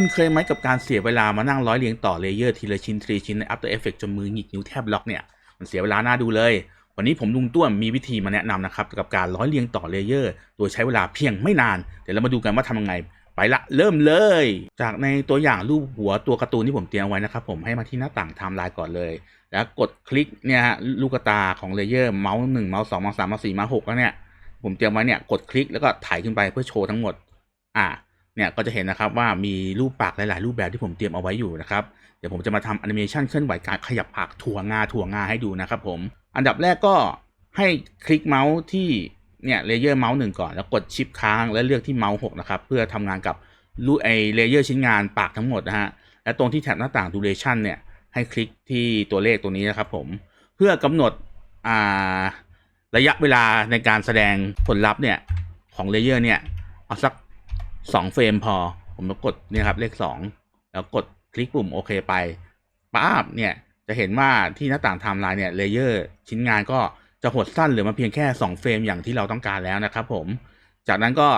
คุณเคยไหมกับการเสียเวลามานั่งร้อยเรียงต่อเลเยอร์ทีละชิ้นทีละชิ้นใน After Effects จนมือหงิกนิ้วแทบล็อกเนี่ย มันเสียเวลาหน่าดูเลย วันนี้ผมลุงต้วมมีวิธีมาแนะนำนะครับกับการร้อยเรียงต่อเลเยอร์ โดยใช้เวลาเพียงไม่นาน เดี๋ยวเรามาดูกันว่าทำยังไง ไปละเริ่มเลย จากในตัวอย่างรูปหัวตัวการ์ตูนที่ผมเตรียมไว้นะครับผมให้มาที่หน้าต่างไทม์ไลน์ก่อนเลย แล้วกดคลิกเนี่ยฮะลูกตาของเลเยอร์เมาส์หนึ่งเมาส์สองเมาส์สามเมาส์สี่เมาส์หกแล้วเนี่ยผมเตรียมไว้เนี่ยกดคลิกแล้วก็ถ่ายขึ้นไปเพื่อโชว์ทั้งหมด อ่า เนี่ยก็จะเห็นนะครับว่ามีรูปปากหลาย ๆ รูปแบบที่ผมเตรียมเอาไว้อยู่นะครับเดี๋ยวผมจะมาทำแอนิเมชันเคลื่อนไหวการขยับปากถั่วงาถั่วงาให้ดูนะครับผมอันดับแรกก็ให้คลิกเมาส์ที่เนี่ยเลเยอร์เมาส์หนึ่งก่อนแล้วกดชิปค้างแล้วเลือกที่เมาส์หกนะครับเพื่อทำงานกับรูไอเลเยอร์ชิ้นงานปากทั้งหมดนะฮะและตรงที่แถบหน้าต่าง duration เนี่ยให้คลิกที่ตัวเลขตัวนี้นะครับผมเพื่อกำหนดอ่าระยะเวลาในการแสดงผลลัพธ์เนี่ยของเลเยอร์เนี่ยเอาสัก สองเฟรมพอ ผมจะกดเนี่ยครับเลขสองแล้วกดคลิกปุ่มโอเคไปป๊าบเนี่ยจะเห็นว่าที่หน้าต่างไทม์ไลน์เนี่ยเลเยอร์ชิ้นงานก็จะหดสั้นเหลือมาเพียงแค่ 2 เฟรมอย่างที่เราต้องการแล้วนะครับผม จากนั้นก็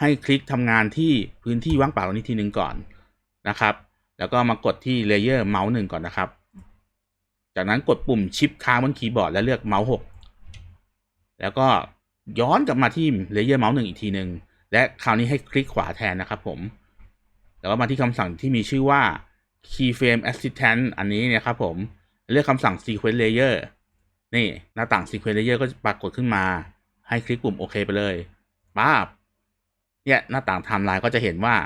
ให้คลิกทำงานที่พื้นที่ว่างเปล่าตรงนี้ทีหนึ่งก่อนนะครับ แล้วก็มากดที่เลเยอร์เมาส์หนึ่งก่อนนะครับ จากนั้นกดปุ่มชิปค้างบนคีย์บอร์ดแล้วเลือกเมาส์หกแล้วก็ย้อนกลับมาที่เลเยอร์เมาส์หนึ่งอีกทีหนึ่ง และคราวนี้ให้คลิกขวาแทนนะครับผม แล้วก็มาที่คำสั่งที่มีชื่อว่า keyframe assistant อันนี้นี่ยครับผม เลือกคำสั่ง sequence layer นี่หน้าต่าง sequence layer ก็จะปรากฏขึ้นมา ให้คลิกปุ่มโอเคไปเลยป้าบเนี่ยหน้าต่างไทม์ไลน์ก็จะเห็นว่า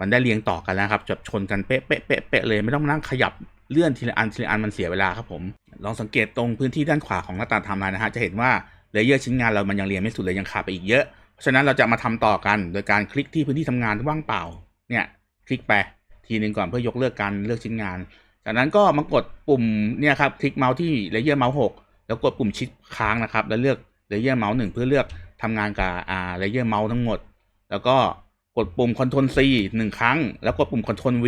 มันได้เรียงต่อกันแล้วครับจะชนกันเป๊ะเป๊ะเป๊ะเป๊ะเลยไม่ต้องนั่งขยับเลื่อนทีละอันทีละอันมันเสียเวลาครับผม ลองสังเกตตรงพื้นที่ด้านขวาของหน้าต่างไทม์ไลน์นะฮะจะเห็นว่าเลเยอร์ชิ้นงานเรามันยังเรียงไม่สุดเลยยังขาดไปอีกเยอะ เพราะฉะนั้นเราจะมาทำต่อกันโดยการคลิกที่พื้นที่ทำงานว่างเปล่าเนี่ยคลิกไปทีหนึ่งก่อนเพื่อยกเลิกการเลือกชิ้นงาน จากนั้นก็มากดปุ่มเนี่ยครับคลิกเมาส์ที่เลเยอร์เมาส์หกแล้วกดปุ่มชิดค้างนะครับ แล้วเลือกเลเยอร์เมาส์หนึ่งเพื่อเลือกทำงานกับอ่าเลเยอร์เมาส์ทั้งหมด แล้วก็กดปุ่ม Ctrl C หนึ่งครั้ง แล้วกดปุ่ม Ctrl V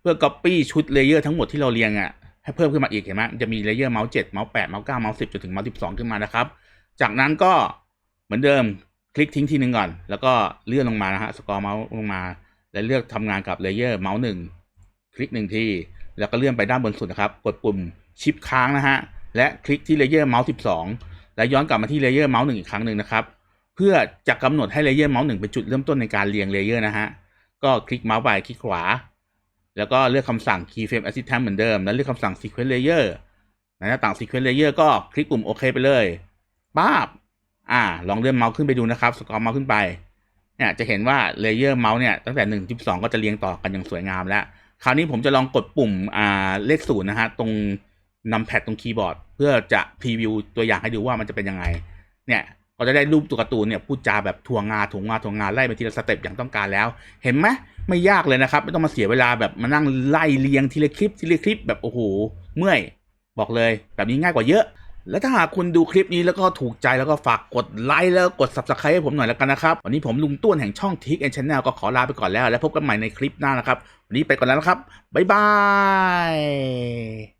เพื่อ Copy ชุดเลเยอร์ทั้งหมดที่เราเรียงอะให้เพิ่มขึ้นมาอีกเห็นไหมจะมีเลเยอร์เมาส์เจ็ดเมาส์แปดเมาส์เก้าเมาส์สิบจนถึงเมาส์สิบสองขึ้นมานะครับ จากนั้นก็เหมือนเดิม คลิกทิ้งทีหนึ่งก่อน แล้วก็เลื่อนลงมานะฮะสกอร์เมาส์ลงมา แล้วเลือกทำงานกับเลเยอร์เมาส์หนึ่งคลิกหนึ่งทีแล้วก็เลื่อนไปด้านบนสุดนะครับกดปุ่มชิปค้างนะฮะและคลิกที่เลเยอร์เมาส์สิบสองแล้วย้อนกลับมาที่เลเยอร์เมาส์หนึ่งอีกครั้งหนึ่งนะครับเพื่อจะกำหนดให้เลเยอร์เมาส์หนึ่งเป็นจุดเริ่มต้นในการเรียงเลเยอร์นะฮะก็คลิกเมาส์ไปคลิกขวา แล้วก็เลือกคำสั่ง keyframe assistant เหมือนเดิม แล้วเลือกคำสั่ง sequence layer ในหน้าต่าง sequence layer ก็คลิกปุ่มโอเคไปเลยป้าบ อ่า ลองเลื่อนเมาส์ขึ้นไปดูนะครับ สกอร์เมาส์ขึ้นไป เนี่ยจะเห็นว่าเลเยอร์เมาส์เนี่ยตั้งแต่หนึ่งจุดสองก็จะเรียงต่อกันอย่างสวยงามแล้ว คราวนี้ผมจะลองกดปุ่มอ่าเลขศูนย์นะฮะตรงนำแพดตรงคีย์บอร์ด เพื่อจะพรีวิวตัวอย่างให้ดูว่ามันจะเป็นยังไง เนี่ยก็จะได้รูปตัวการ์ตูนเนี่ยพูดจาแบบทวงงาถวงงาถวงงาไล่ไปทีละสเต็ปอย่างต้องการแล้ว เห็นไหมไม่ยากเลยนะครับ ไม่ต้องมาเสียเวลาแบบมานั่งไล่เรียงทีละคลิปทีละคลิปแบบโอ้โหเมื่อย บอกเลย แบบนี้ง่ายกว่าเยอะ และถ้าหากคุณดูคลิปนี้แล้วก็ถูกใจแล้วก็ฝากกดไลค์แล้วกด subscribe ให้ผมหน่อยแล้วกันนะครับ วันนี้ผมลุงต้วนแห่งช่องทิกแอนชแนลก็ขอลาไปก่อนแล้ว แล้วพบกันใหม่ในคลิปหน้านะครับ วันนี้ไปก่อนแล้วนะครับ บ๊ายบาย